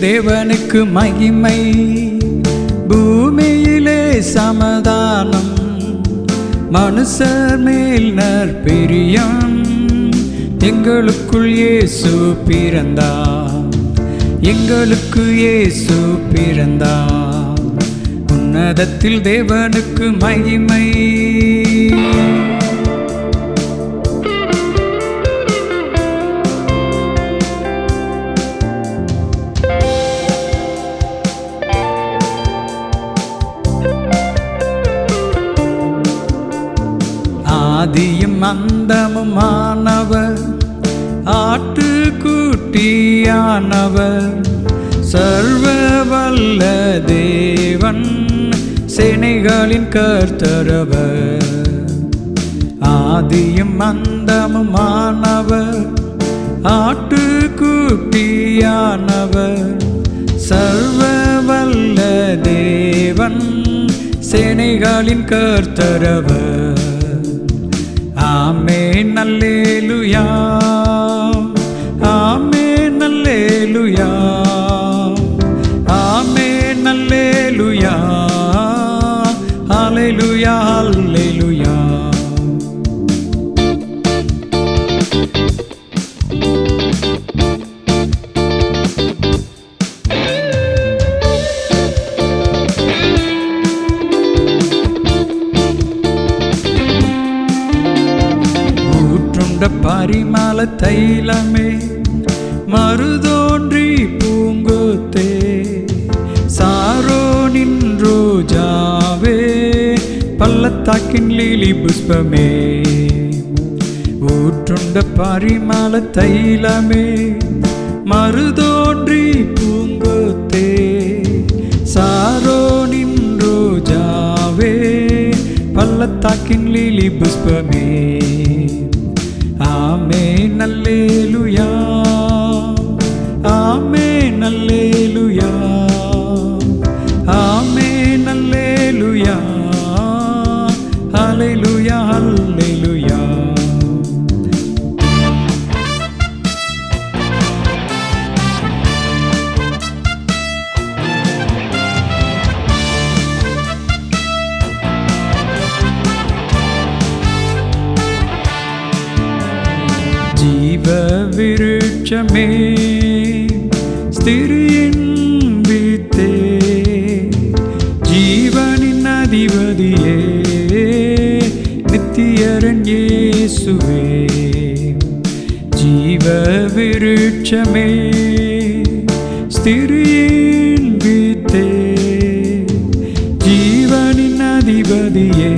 தேவனுக்கு மகிமை. பூமியிலே சமதானம். மனுஷர் மேல் நற்பிரியம். எங்களுக்குள் இயேசு பிறந்தா எங்களுக்கு இயேசு பிறந்தா உன்னதத்தில் தேவனுக்கு மகிமை. ஆதியும் அந்தமுமானவர் ஆட்டுக்குட்டியானவர் சர்வ வல்ல தேவன் சேனைகளின் கர்த்தரவர். ஆதியும் அந்தமுமானவர் ஆட்டுக்குட்டியானவர் சர்வ வல்ல தேவன் சேனைகளின் கர்த்தரவர். ஆமே நல்லேலுயா. ஆமே நல்லேலுயா. ஊற்றுண்ட தைலமே மருதோன்றி பூங்கோத்தே. சாரோ நின்றோஜாவே பள்ளத்தாக்கின் லீலி புஷ்பமே. ஊற்றுண்ட பரிமள தைலமே மருதோன்றி பூங்கோத்தே. சாரோ நின்றோஜாவே பள்ளத்தாக்கின் லீலி புஷ்பமே. ஆமே நல்லேலுயா ஆமே நல்லே வெளிச்சமே ஸ்திரியின் வித்தே ஜீவனின் அதிபதியே நித்தியரன் இயேசுவே. ஜீவ விருட்சமே ஸ்திரியின் வித்தே ஜீவனின் அதிபதியே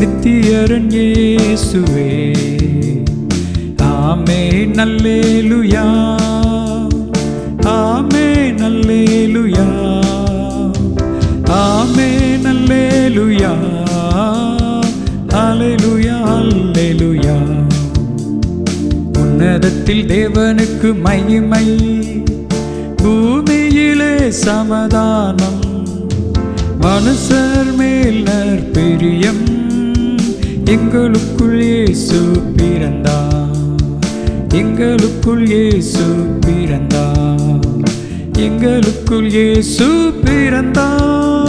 நித்தியரன் இயேசுவே. ஆமே நல்லேலுயா. ஆமே நல்லேலுயா. ஆமே நல்லேலுயா. ஹalleluya அல்லேலுயா உன்னதத்தில் தேவனுக்கு மகிமை. பூமியிலே சமதானம். மனுஷர் மேல் நற்பிரியம். எங்களுக்குள் இயேசு பிறந்தார். எங்களுக்குள் இயேசு பிறந்தார். எங்களுக்குள் இயேசு பிறந்தார்.